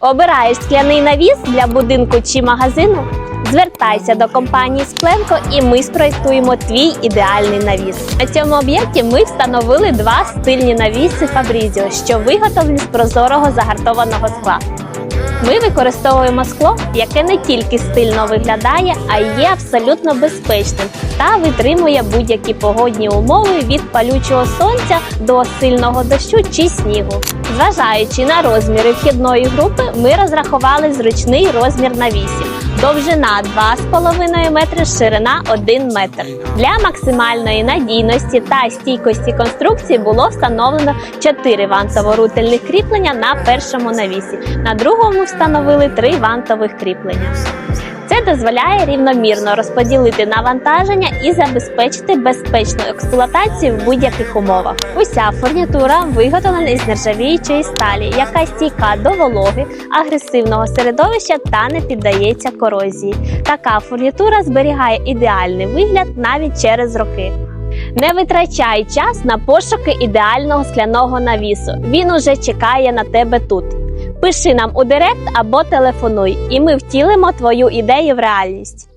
Обираєш скляний навіс для будинку чи магазину? Звертайся до компанії Скленко і ми спроєктуємо твій ідеальний навіс. На цьому об'єкті ми встановили два стильні навіси Фабрізіо, що виготовлені з прозорого загартованого скла. Ми використовуємо скло, яке не тільки стильно виглядає, а й є абсолютно безпечним та витримує будь-які погодні умови від палючого сонця до сильного дощу чи снігу. Зважаючи на розміри вхідної групи, ми розрахували зручний розмір навісів. Довжина 2,5 метри, ширина 1 метр. Для максимальної надійності та стійкості конструкції було встановлено 4 вантово-рутельних кріплення на першому навісі. На другому встановили 3 вантових кріплення. Це дозволяє рівномірно розподілити навантаження і забезпечити безпечну експлуатацію в будь-яких умовах. Уся фурнітура виготовлена із нержавіючої сталі, яка стійка до вологи, агресивного середовища та не піддається корозії. Така фурнітура зберігає ідеальний вигляд навіть через роки. Не витрачай час на пошуки ідеального скляного навісу. Він уже чекає на тебе тут. Пиши нам у директ або телефонуй, і ми втілимо твою ідею в реальність.